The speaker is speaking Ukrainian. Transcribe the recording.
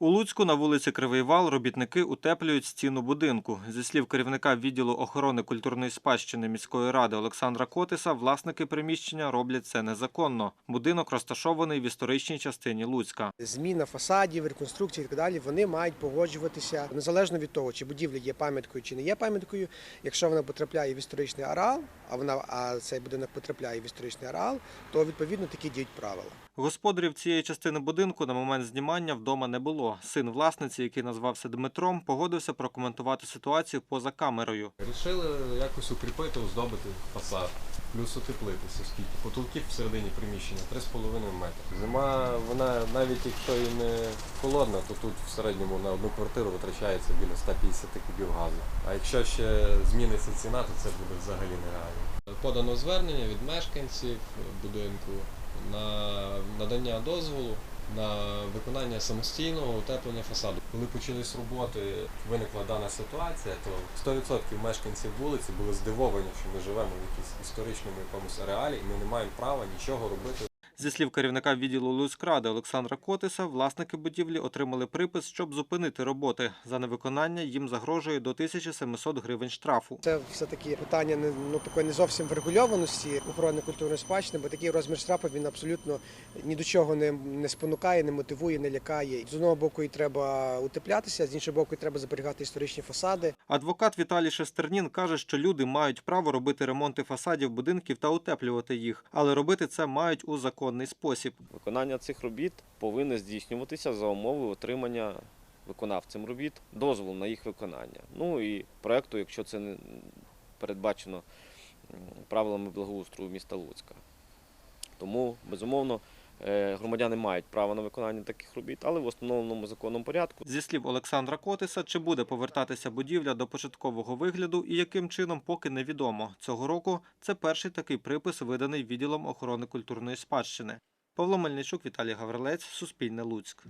У Луцьку на вулиці Кривий Вал робітники утеплюють стіну будинку. Зі слів керівника відділу охорони культурної спадщини міської ради Олександра Котиса, власники приміщення роблять це незаконно. Будинок розташований в історичній частині Луцька. Зміна фасадів, реконструкції і так далі, вони мають погоджуватися незалежно від того, чи будівля є пам'яткою чи не є пам'яткою. Якщо вона потрапляє в історичний ареал, а вона а цей будинок потрапляє в історичний ареал, то відповідно такі діють правила. Господарів цієї частини будинку на момент знімання вдома не було. Син власниці, який назвався Дмитром, погодився прокоментувати ситуацію поза камерою. Рішили якось укріпити, оздобити фасад, плюс утеплитися, скільки потолків всередині приміщення 3,5 метри. Зима, вона навіть якщо і не холодна, то тут в середньому на одну квартиру витрачається біля 150 кубів газу. А якщо ще зміниться ціна, то це буде взагалі нереально. Подано звернення від мешканців будинку на надання дозволу на виконання самостійного утеплення фасаду. Коли почались роботи, виникла дана ситуація, то 100% мешканців вулиці були здивовані, що ми живемо в якійсь історичному якомусь ареалі, і ми не маємо права нічого робити Зі слів керівника відділу Луцькради Олександра Котиса, власники будівлі отримали припис, щоб зупинити роботи. За невиконання їм загрожує до 1700 гривень штрафу. Це все-таки питання не ну такої не зовсім врегульованості охорони культурної спадщини, бо такий розмір штрафу він абсолютно ні до чого не, не спонукає, не мотивує, не лякає. З одного боку і треба утеплятися, з іншого боку, і треба зберігати історичні фасади. Адвокат Віталій Шестернін каже, що люди мають право робити ремонти фасадів будинків та утеплювати їх, але робити це мають у законний спосіб. Виконання цих робіт повинно здійснюватися за умови отримання виконавцем робіт дозволу на їх виконання. Ну і проєкту, якщо це не передбачено правилами благоустрою міста Луцька. Тому, безумовно, громадяни мають право на виконання таких робіт, але в установленому законом порядку. Зі слів Олександра Котиса, чи буде повертатися будівля до початкового вигляду і яким чином, поки невідомо. Цього року це перший такий припис, виданий відділом охорони культурної спадщини. Павло Мельничук, Віталій Гаврилець, Суспільне Луцьк.